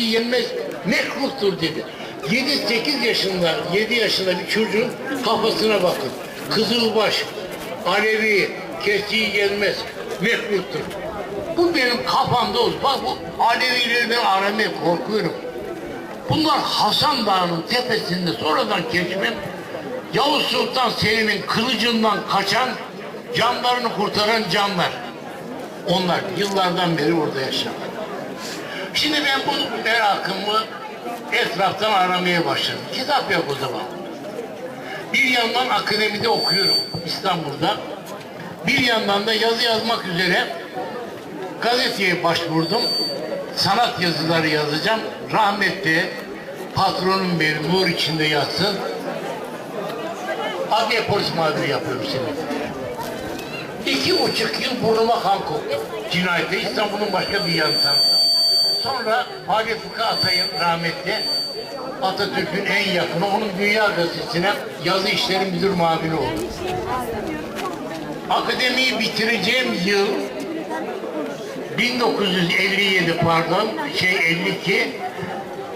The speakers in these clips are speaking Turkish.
yenmez mekruhtur dedi. 7-8 yaşında, 7 yaşında bir çocuğun kafasına bakın. Kızılbaş, Alevi, kestiği yenmez mekruhtur. Bu benim kafamda oldu. Bak bu Alevilerden aramaya korkuyorum. Bunlar Hasan Dağı'nın tepesinde sonradan keşfim Yavuz Sultan Selim'in kılıcından kaçan canlarını kurtaran canlar. Onlar yıllardan beri orada yaşarlar. Şimdi ben bu merakımı etraftan aramaya başladım. Kitap yok o zaman. Bir yandan akademide okuyorum İstanbul'da. Bir yandan da yazı yazmak üzere gazeteye başvurdum. Sanat yazıları yazacağım. Rahmetli patronum benim nur içinde yatsın. Adliye polis muhabiri yapıyorum şimdi. İki buçuk yıl burnuma kan koktu. Cinayete İstanbul'un başka bir yanından. Sonra Halit Fıkı Atay'ın rahmetli Atatürk'ün en yakını onun Dünya Gazetesi'ne yazı işleri müdür muavini oldu. Akademiyi bitireceğim yıl 1957 pardon şey 52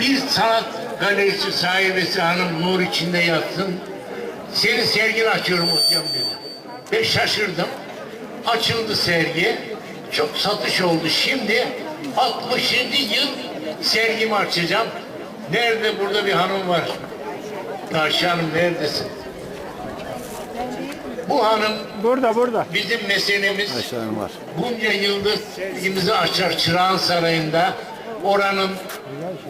bir sanat galerisi sahibesi hanım nur içinde yatsın seni sergini açıyorum hocam dedi. Ben şaşırdım. Açıldı sergi. Çok satış oldu. Şimdi 60. yıl sergimi açacağım. Nerede burada bir hanım var? Ayşe Hanım neredesin? Bu hanım Burada burada. bizim meselemiz Aşağıdan var. bunca yıldır sergimizi açar Çırağan Sarayı'nda. Oranın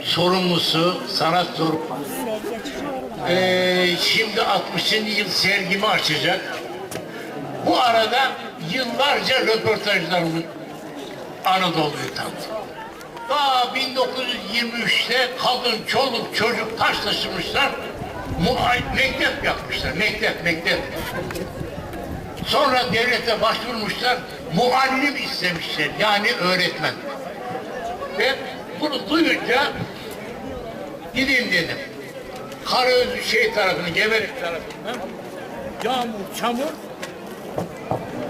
sorumlusu, sanat sorumlusu. Ee, şimdi 60. yıl sergimi açacak. Bu arada yıllarca röportajlarımı Anadolu'yu tanıdım. Daha 1923'te kadın, çoluk, çocuk taş taşımışlar. Mektep yapmışlar. Mektep, mektep. Sonra devlete başvurmuşlar. Muallim istemişler. Yani öğretmen. Ve bunu duyunca gideyim dedim. Karaözü şey tarafını, Gemerek tarafından yağmur, çamur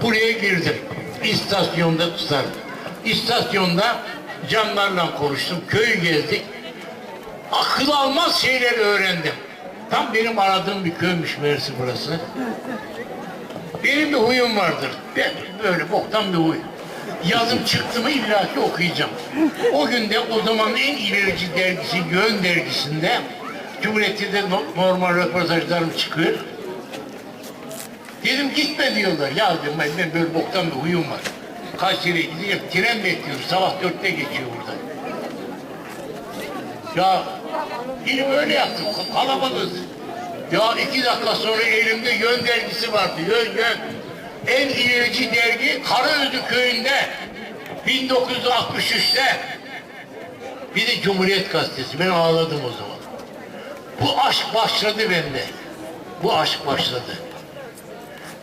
buraya girdim. İstasyonda tutarım. İstasyonda canlarla konuştum. Köyü gezdik. Akıl almaz şeyler öğrendim. Tam benim aradığım bir köymüş meğerse burası. Benim bir huyum vardır. Ben böyle boktan bir huy. Yazım çıktı mı illaki okuyacağım. O günde o zaman en ilerici dergisi Yön dergisinde Cumhuriyet'te no- normal röportajlarım çıkıyor. Dedim gitme diyorlar. Ya dedim ben böyle boktan bir huyum var. Kayseri'ye gideceğim. Tren bekliyorum. Sabah dörtte geçiyor burada. Ya biri böyle yaptı. Kalabalığız. Ya iki dakika sonra elimde Yön dergisi vardı. Yön Yön. En ilerici dergi Karaözü köyünde 1963'te bir de Cumhuriyet Gazetesi. Ben ağladım o zaman. Bu aşk başladı bende. Bu aşk başladı.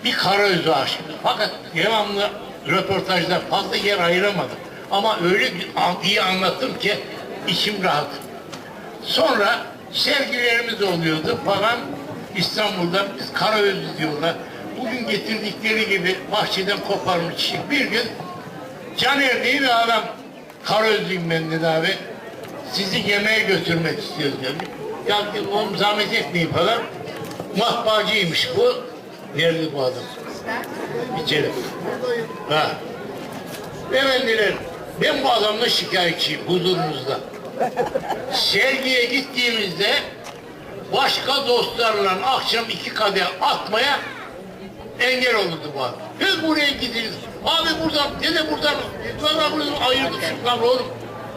Bir Karaözü aşkı. Fakat devamlı röportajda fazla yer ayıramadım. Ama öyle iyi anlattım ki içim rahat. Sonra sergilerimiz oluyordu falan. İstanbul'da biz Karaözü diyorlar. Bugün getirdikleri gibi bahçeden koparmış. Bir gün Caner diye bir adam Karaözlüyüm ben dedi abi. Sizi yemeğe götürmek istiyoruz dedi. Ya oğlum zahmet etmeyin falan. Matbaacıymış bu. Nerede bu adam? İçeri. Ha. Efendiler, ben bu adamla şikayetçiyim huzurunuzda. Sergiye gittiğimizde başka dostlarla akşam iki kadeh atmaya engel olurdu bu adam. Biz buraya gideriz. Abi buradan, dede buradan, bana buradan ayırdık şunlar oğlum.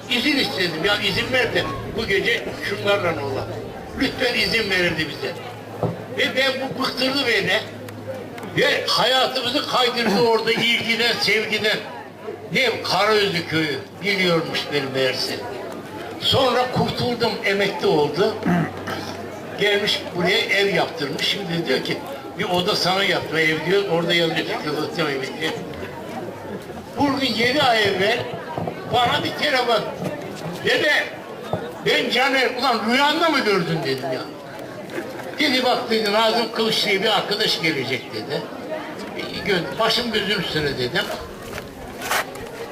İzin istedim ya izin ver de bu gece şunlarla olalım. Lütfen izin verirdi bize. Ve ben bu bıktırdı beni. Ve hayatımızı kaydırdı orada ilgiden, sevgiden. Ne Karaözü köyü biliyormuş benim meğerse. Sonra kurtuldum, emekli oldu. Gelmiş buraya ev yaptırmış. Şimdi diyor ki bir oda sana yapma ev diyor. Orada yazıyor. Bugün yedi ay evvel bana bir bak. Dede ben Caner ulan rüyanda mı gördün dedim ya. Dedi bak dedi Nazım Kılıç diye bir arkadaş gelecek dedi. Bir gö- Başım gözüm üstüne dedim.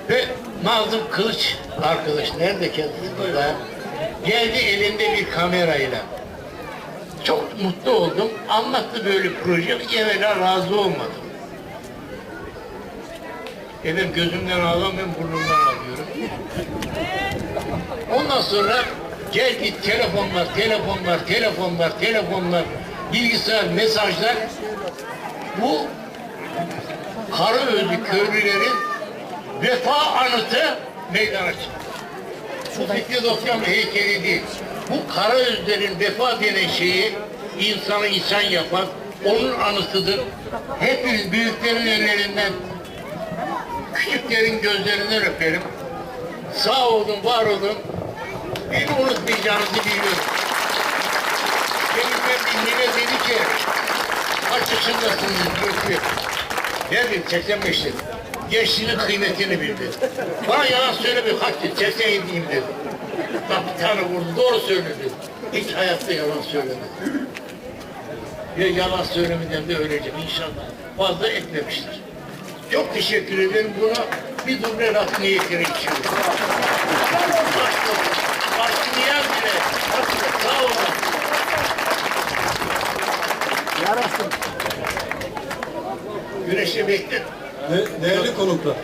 Ve Nazım Kılıç arkadaş nerede kendisi? Burada. Geldi elinde bir kamerayla. Çok mutlu oldum. Anlattı böyle proje. Evvela razı olmadım. Efendim gözümden ağlamıyorum, burnumdan ağlıyorum. Ondan sonra gel git telefonlar, telefonlar, telefonlar, telefonlar, bilgisayar, mesajlar. Bu Karaözlü köylülerin vefa anıtı meydana çıktı. Bu Fikret Okyam heykeli değil. Bu Karaözlerin vefa denen şeyi insanı insan yapan onun anıtıdır. Hepiniz büyüklerin ellerinden, küçüklerin gözlerinden öperim. Sağ olun, var olun. Beni unutmayacağınızı biliyorum. Benimle bir nine dedi ki, kaç yaşındasınız ki. Dedim 85 dedim. Gençliğinin kıymetini bildi. Bana yalan söylemiyor. Kaç dedi? 87'yim dedi. Bak bir tane vurdu. Doğru söyledi. Hiç hayatta yalan söylemedi. Ve yalan söylemeden de öleceğim inşallah. Fazla etmemiştir. Çok teşekkür ederim. Buna bir duble laf niyetine içiyorum. Yer bile. Sağ olun. Güneşe bekle. Ve değerli konuklar,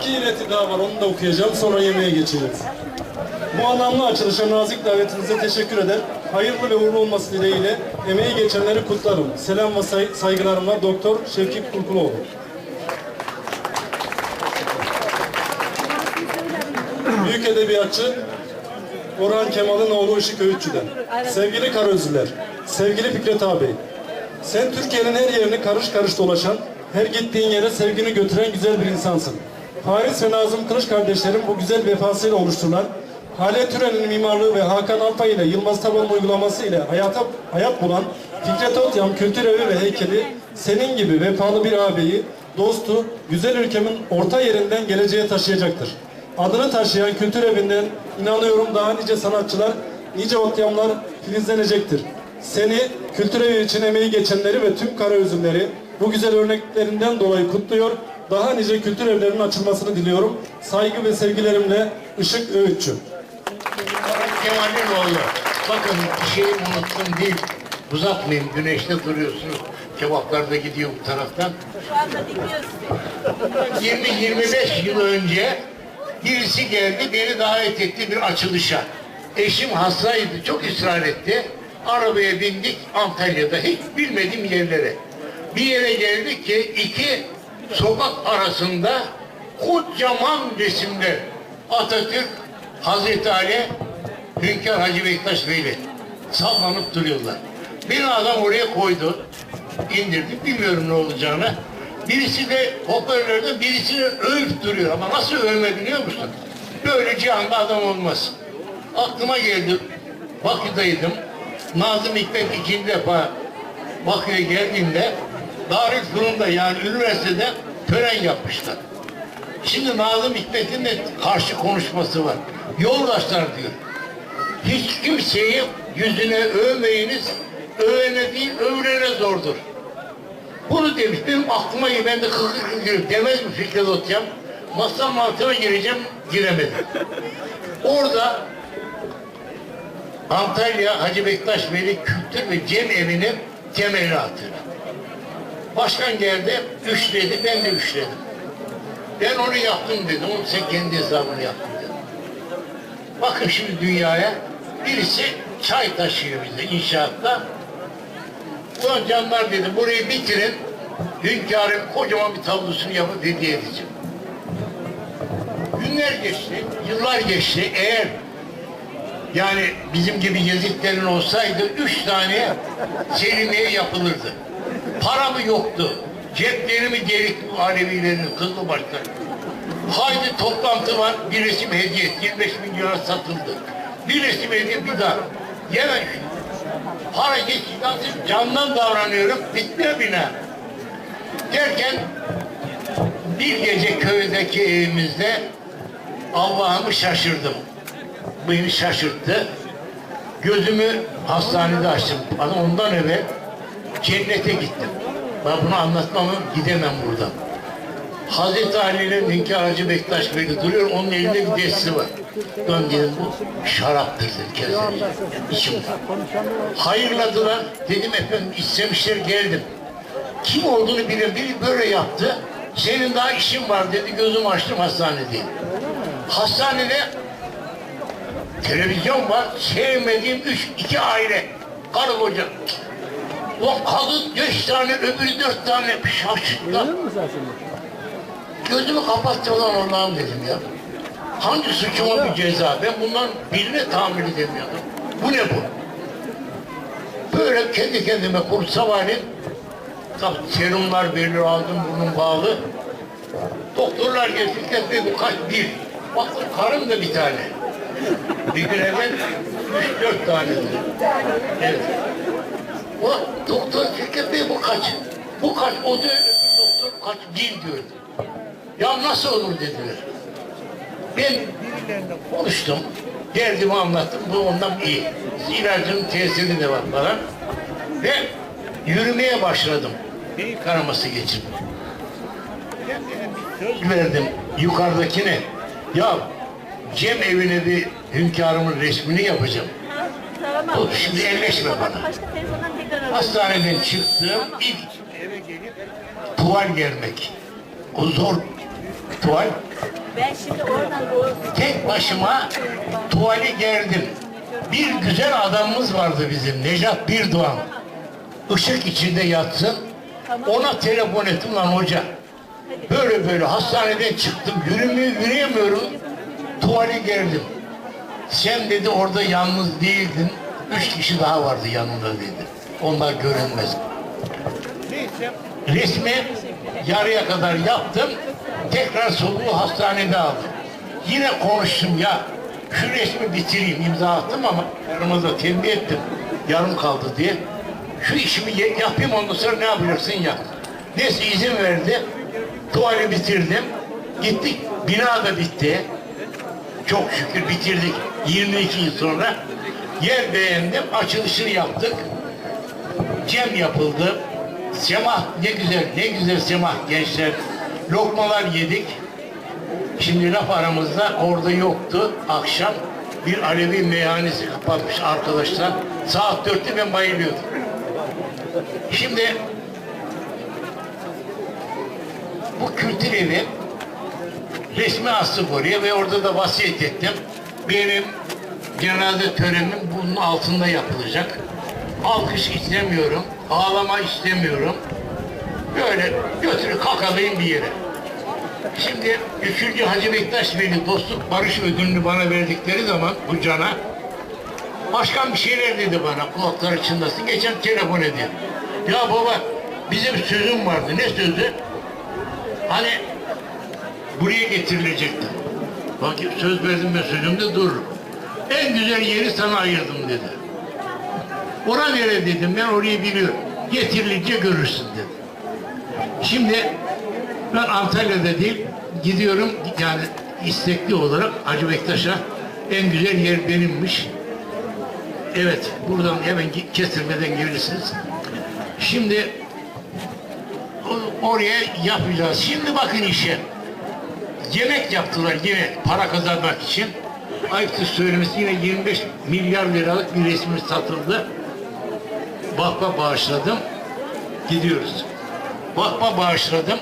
iki ileti daha var onu da okuyacağım sonra yemeğe geçeceğiz. Bu anlamlı açılışa nazik davetinize teşekkür eder. Hayırlı ve uğurlu olması dileğiyle emeği geçenleri kutlarım. Selam ve say- saygılarımla Doktor Şevki Kurkuloğlu. Büyük edebiyatçı Orhan Kemal'in oğlu Işık Öğütçü'den. Sevgili Karözlüler, sevgili Fikret ağabey, sen Türkiye'nin her yerini karış karış dolaşan, her gittiğin yere sevgini götüren güzel bir insansın. Haris ve Nazım Kılıç kardeşlerin bu güzel vefasıyla oluşturulan, Hale Türen'in mimarlığı ve Hakan Alpay ile Yılmaz Taban'ın uygulaması ile hayata hayat bulan Fikret Otyam Kültür Evi ve Heykeli senin gibi vefalı bir ağabeyi, dostu, güzel ülkemin orta yerinden geleceğe taşıyacaktır. Adını taşıyan kültür evinden inanıyorum daha nice sanatçılar, nice otyamlar filizlenecektir. Seni kültür evi için emeği geçenleri ve tüm kara üzümleri bu güzel örneklerinden dolayı kutluyor. Daha nice kültür evlerinin açılmasını diliyorum. Saygı ve sevgilerimle Işık Öğütçü. Kemal'in oğlu. Bakın bir şeyi unuttum değil. Uzatmayayım. Güneşte duruyorsunuz. Kebaplar da gidiyor bu taraftan. Şu anda dinliyoruz. 20-25 yıl önce birisi geldi beni davet etti bir açılışa. Eşim hastaydı. Çok ısrar etti. Arabaya bindik Antalya'da hiç bilmediğim yerlere. Bir yere geldik ki iki sokak arasında kocaman resimler. Atatürk, Hazreti Ali, Hünkar Hacı Bektaş Bey'le sallanıp duruyorlar. Bir adam oraya koydu. indirdi. Bilmiyorum ne olacağını. Birisi de hoparlörde birisini övüp duruyor. Ama nasıl övme biliyor musun? Böyle cihanda adam olmaz. Aklıma geldi. Bakü'deydim. Nazım Hikmet ikinci defa Bakü'ye geldiğimde Darülfünun'da yani üniversitede tören yapmışlar. Şimdi Nazım Hikmet'in de karşı konuşması var. Yoldaşlar diyor. Hiç kimseyi yüzüne övmeyiniz, övene değil, övülene zordur. Bunu demiş, benim aklıma geliyor, ben de kıkır kıkır giriyorum. Demez mi Fikret Otyam? Masanın altına gireceğim, giremedim. Orada Antalya Hacı Bektaş Veli Kültür ve Cem Evi'nin temelini attı. Başkan geldi, üçledi, ben de üçledim. Ben onu yaptım dedim, onu sen kendi hesabını yaptın dedim. Bakın şimdi dünyaya birisi çay taşıyor bize inşaatta. Ulan canlar dedim burayı bitirin. Hünkârın kocaman bir tablosunu yapıp hediye edeceğim. Günler geçti, yıllar geçti. Eğer yani bizim gibi Yezidlerin olsaydı üç tane Selimiye yapılırdı. Para mı yoktu? Ceplerimi delik bu Alevilerin kızlı başları. Haydi toplantı var, bir resim hediye et. 25 milyona satıldı. Bir resim hediye bir daha. Yemen geç, nasıl candan davranıyorum, bitmiyor bina. Derken bir gece köydeki evimizde Allah'ımı şaşırdım. Beni şaşırttı. Gözümü hastanede açtım. Ama ondan evvel cennete gittim. Ben bunu anlatmamı gidemem buradan. Hazreti Ali'nin Hünkâr Hacı Bektaş Bey'de duruyor. Onun elinde bir desti var. Dedim bu şaraptır dedim kesin. İçim var. Hayırladılar. Dedim efendim istemişler geldim. Kim olduğunu biliyorum. Biri böyle yaptı. Senin daha işin var dedi. Gözümü açtım hastanedeyim. Hastanede televizyon var. Sevmediğim üç, iki aile. Karı koca. Ulan kadın beş tane, öbürü dört tane. Şaşırtlar. Gözümü kapattım lan Allah'ım dedim ya. Hangi suçuma bir ceza? Ben bundan birine tahammül edemiyordum. Bu ne bu? Böyle kendi kendime kurt sabahleyin tabii serumlar verilir aldım burnum bağlı. Doktorlar Fikret Bey bu kaç bir. Baktım karım da bir tane. Bir gün evvel üç dört tane. Evet. Ulan doktor Fikret Bey bu kaç? Bu kaç? O bir doktor kaç? Bir diyor. Ya nasıl olur dediler. Ben birilerine konuştum. Derdimi anlattım. Bu ondan iyi. İlacın tesiri de var bana. Ve yürümeye başladım. Beyin kanaması geçirdim. Söz verdim yukarıdakine. Ya Cem evine bir hünkârımın resmini yapacağım. Oğlum şimdi elleşme bana. Hastaneden çıktım. ilk tuval germek. O zor tuval. Ben şimdi oradan doğru Tek başıma tuvali gerdim. Bir güzel adamımız vardı bizim Necat Birdoğan. Işık içinde yatsın. Ona telefon ettim lan hoca. Böyle böyle hastaneden çıktım. Yürümüyor, yürüyemiyorum. Tuvali gerdim. Sen dedi orada yalnız değildin. Üç kişi daha vardı yanında dedi. Onlar görünmez. Resmi yarıya kadar yaptım. Tekrar soluğu hastanede aldım. Yine konuştum ya. Şu resmi bitireyim imza attım ama yanıma tembih ettim. Yarım kaldı diye. Şu işimi yapayım ondan sonra ne yapacaksın yap. Neyse izin verdi. Tuvali bitirdim. Gittik. Bina da bitti. Çok şükür bitirdik 22 yıl sonra. Yer beğendim, açılışını yaptık. Cem yapıldı. Semah ne güzel, ne güzel semah gençler. Lokmalar yedik. Şimdi laf aramızda orada yoktu. Akşam bir Alevi meyhanesi kapatmış arkadaşlar. Saat dörtte ben bayılıyordum. Şimdi bu kültür evi resmi astık oraya ve orada da vasiyet ettim. Benim cenaze törenim bunun altında yapılacak. Alkış istemiyorum, ağlama istemiyorum. Böyle götürü kakalayın bir yere. Şimdi 3. Hacı Bektaş Veli Dostluk Barış Ödülünü bana verdikleri zaman bu cana başkan bir şeyler dedi bana kulakları çınlasın. Geçen telefon ediyor. Ya baba bizim sözüm vardı. Ne sözü? Hani buraya getirilecekti. Bak söz verdim ben sözümde dururum. En güzel yeri sana ayırdım dedi. Ora nere dedim ben orayı biliyorum. Getirilince görürsün dedi. Şimdi ben Antalya'da değil gidiyorum yani istekli olarak Hacı Bektaş'a en güzel yer benimmiş. Evet buradan hemen kestirmeden gelirsiniz. Şimdi oraya yapacağız. Şimdi bakın işe. Yemek yaptılar yine para kazanmak için. Ayıptır söylemesi yine 25 milyar liralık bir resmi satıldı. Vakfa bağışladım. Gidiyoruz. Vakfa bağışladım.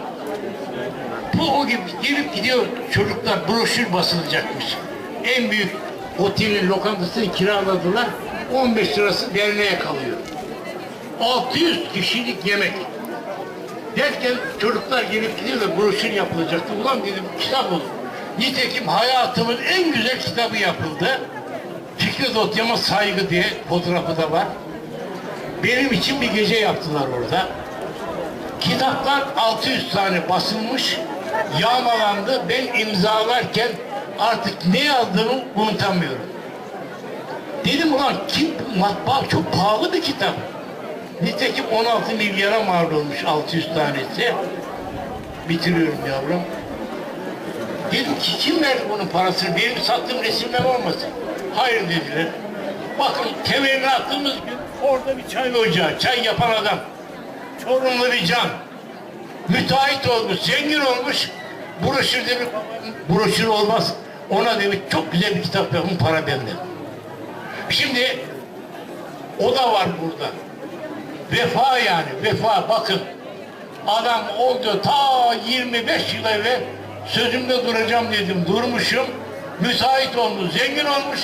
Bu o gibi gelip gidiyor çocuklar broşür basılacakmış. En büyük otelin lokantasını kiraladılar. 15 lirası derneğe kalıyor. 600 kişilik yemek. Derken çocuklar gelip gidiyor ve broşür yapılacaktı. Ulan dedim kitap olur. Nitekim hayatımın en güzel kitabı yapıldı. Fikret Otyam'a saygı diye fotoğrafı da var. Benim için bir gece yaptılar orada. Kitaplar 600 tane basılmış, yağmalandı. Ben imzalarken artık ne yazdığımı unutamıyorum. Dedim ulan kim matbaa çok pahalı bir kitap. Nitekim 16 milyara mal olmuş 600 tanesi. Bitiriyorum yavrum. Dedim ki kim verdi bunun parasını? Benim sattığım resimler olmasın. Hayır dediler. Bakın temelini attığımız gün orada bir çay ocağı, çay yapan adam. Çorumlu bir can. Müteahhit olmuş, zengin olmuş. Broşür demiş, broşür olmaz. Ona demiş çok güzel bir kitap yapın para bende. Şimdi o da var burada. Vefa yani vefa bakın. Adam oldu ta 25 yıl evvel sözümde duracağım dedim durmuşum. Müsait oldu zengin olmuş.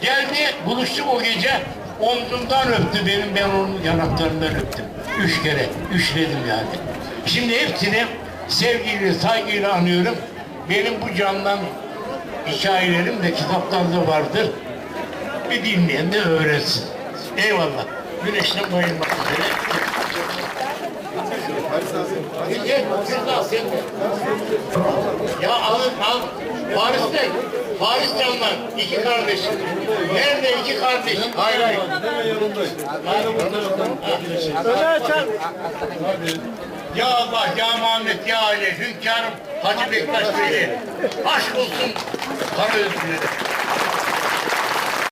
Geldi buluştuk o gece omzumdan öptü benim ben onun yanaklarından öptüm. Üç kere üçledim yani. Şimdi hepsini sevgiyle saygıyla anıyorum. Benim bu candan hikayelerim de kitaplarda vardır. Bir dinleyen de öğrensin. Eyvallah. Güneşten bayılmak üzere. Ya alın al. Paris'te, Paris'te onlar. iki kardeş. Nerede iki kardeş? Hayır hayır. Hemen yanındayım. Ya Allah, ya Muhammed, ya Ali, hünkârım, Hacı Bektaş Veli. Aşk olsun Kara Özgür'e.